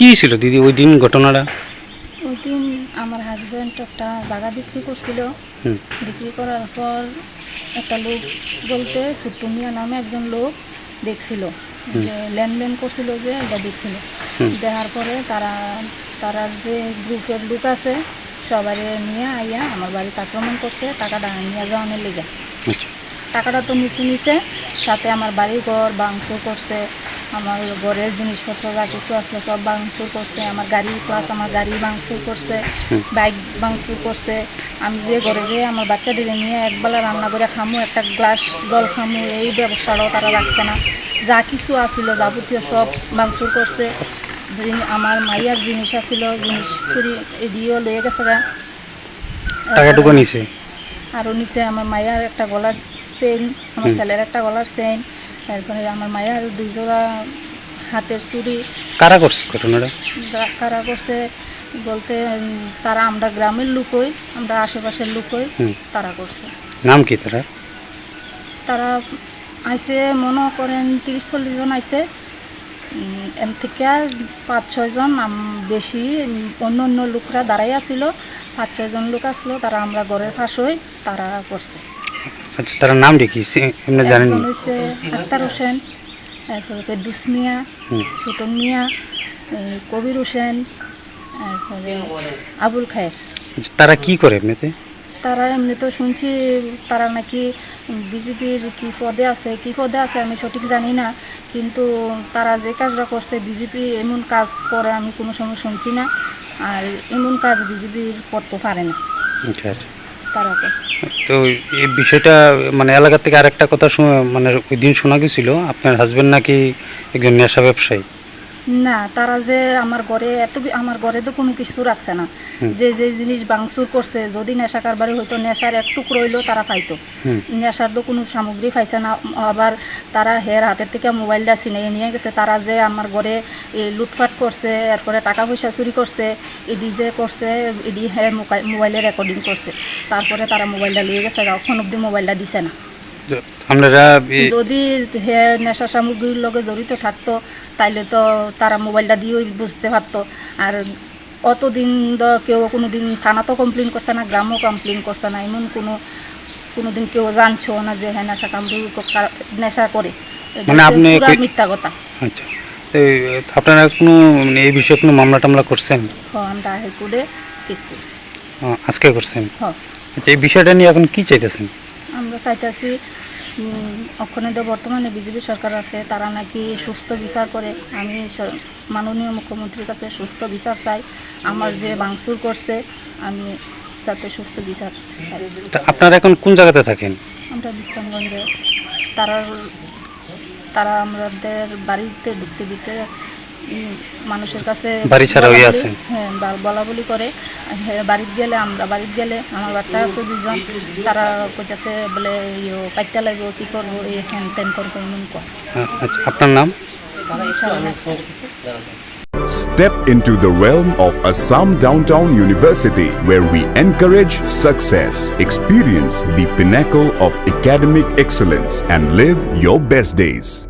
কি ছিল দিদি ওই দিন ঘটনাটা? ওই দিন আমার হাজব্যান্ড একটা জায়গা বিক্রি করছিল। বিক্রি করার পর একটা লোক বলতে ছোট্টু মিয়া নামে একজন লোক দেখছিল। যে লেনদেন করছিল যে এটা দেখছিল। দেখার পরে তারা তারা যে গ্রুপের লোক আছে সবাই নিয়ে আইয়া আমার বাড়িতে আক্রমণ করছে টাকাটা নিয়ে যাওয়ানোর লেগে। আচ্ছা। টাকাটা তো নিচে নিচে সাথে আমার বাড়ি ঘর ভাঙচুর করছে আমার ঘরের জিনিসপত্র যা কিছু আছে সব ভাঙচুর করছে আমার গাড়ি প্লাস আমার গাড়ি ভাঙচুর করছে বাইক ভাঙচুর করছে। আমি যে ঘরে গিয়ে আমার বাচ্চাদের নিয়ে একবেলা রান্না করে খামু একটা গ্লাস জল খামু এই ব্যবস্থাটাও তারা রাখছে না। যা কিছু আছিল যাবতীয় সব ভাঙচুর করছে। আমার মাইয়ার জিনিস আছিল জিনিস চুরি এদিয়েও লয়ে গেছে। টাকাটুকু নিছে? আরও নিচে আমার মায়ের একটা গলার চেইন আমার ছেলের একটা গলার চেইন তারপরে আমার মায়ের দুই জোড়া হাতের চুড়ি। কারা করছে ঘটনাটা? কারা করছে বলতে তারা আমরা গ্রামের লোকই আমরা আশেপাশের লোকই তারা করছে। নাম কি তারা? তারা আইসে মনে করেন তিরিশ চল্লিশ জন আইসে। এর থেকে পাঁচ ছয়জন বেশি অন্য অন্য লোকরা দাঁড়াই আছিল পাঁচ ছয়জন লোক আসলো তারা আমরা ঘরের পাশই তারা করছে। আচ্ছা তার নাম কি? এমনি জানেন আক্তার হোসেন তারপরে ফেরদুস মিয়া মিয়া কবির হোসেন তারপরে আবুল খায়ের। আচ্ছা, তারা কি করে এমনিতে? তারা এমনি তো শুনছি তারা নাকি বিজেপির কি পদে আছে কি পদে আছে আমি সঠিক জানি না কিন্তু তারা যে কাজটা করছে বিজেপি এমন কাজ করে আমি কোনো সময় শুনছি না আর এমন কাজ বিজেপির করতে পারে না। আচ্ছা আচ্ছা। তো এই বিষয়টা মানে এলাকা থেকে আরেকটা কথা মানে ওই দিন শোনা গেছিল, আপনার হাজবেন্ড নাকি একজন নেশা ব্যবসায়ী? না তারা যে আমার ঘরে এত আমার ঘরে তো কোনো কিছু রাখছে না। যে যে জিনিস ভাঙচুর করছে যদি নেশা কারবারি হইতো নেশার এক টুকরো হইলেও তারা পাইতো। নেশার তো কোনো সামগ্রী পাইছে না। আবার তারা হের হাতের থেকে মোবাইলটা ছিনিয়ে নিয়ে গেছে। তারা যে আমার ঘরে এই লুটপাট করছে এরপরে টাকা পয়সা চুরি করছে এডি যে করছে এডি হে মোবাইলে রেকর্ডিং করছে। তারপরে তারা মোবাইলটা নিয়ে গেছে এখন অব্দি মোবাইলটা দিছে না। আপনারা যদি হে নেশা সামগ্রীর লগে জড়িত থাকতো তাইলে তো তারা মোবাইলটা দিয়েই বুঝতে পারতো। আর অতদিন তো কেউ কোনো দিন থানা তো কমপ্লেন করছে না গ্রামও কমপ্লেন করছে না। এমন কোনো কোনো দিন কেউ জানছো না যে হ্যাঁ নেশা কামড়ি নেশা করে। মানে আপনি মিথ্যা কথা। আচ্ছা। আপনারা কোনো মানে এই বিষয়ে কোনো মামলা টামলা করছেন? আমরা হাইকোর্টে কেস করছি। আজকে করছেন। আচ্ছা এই বিষয়টা নিয়ে এখন কি চাইতেছেন? আমরা চাইতেছি তো বর্তমানে বিজেপি সরকার আছে তারা নাকি সুস্থ বিচার করে আমি মাননীয় মুখ্যমন্ত্রীর কাছে সুস্থ বিচার চাই আমার যে বাংসুর করছে আমি যাতে সুস্থ বিচার। আপনারা এখন কোন জায়গাতে থাকেন আমরা বিশ্রামগঞ্জে তারা তারা আমাদের বাড়িতে ঢুকতে দিতে মানুষের কাছে বাড়ি ছাড়া হয়ে আছেন? হ্যাঁ বলা বলি করে হ্যাঁ, বাড়িতে গেলে আমরা বাড়িতে গেলে আমার বাচ্চা আছে দুজন তারা কইতাছে বলে ইয়ে কাটতে লাগবো কী করব এই হ্যান ত্যান করব এমন আচ্ছা আপনার নাম Step into the realm of Assam Downtown University, where we encourage success, experience the pinnacle of academic excellence, and live your best days.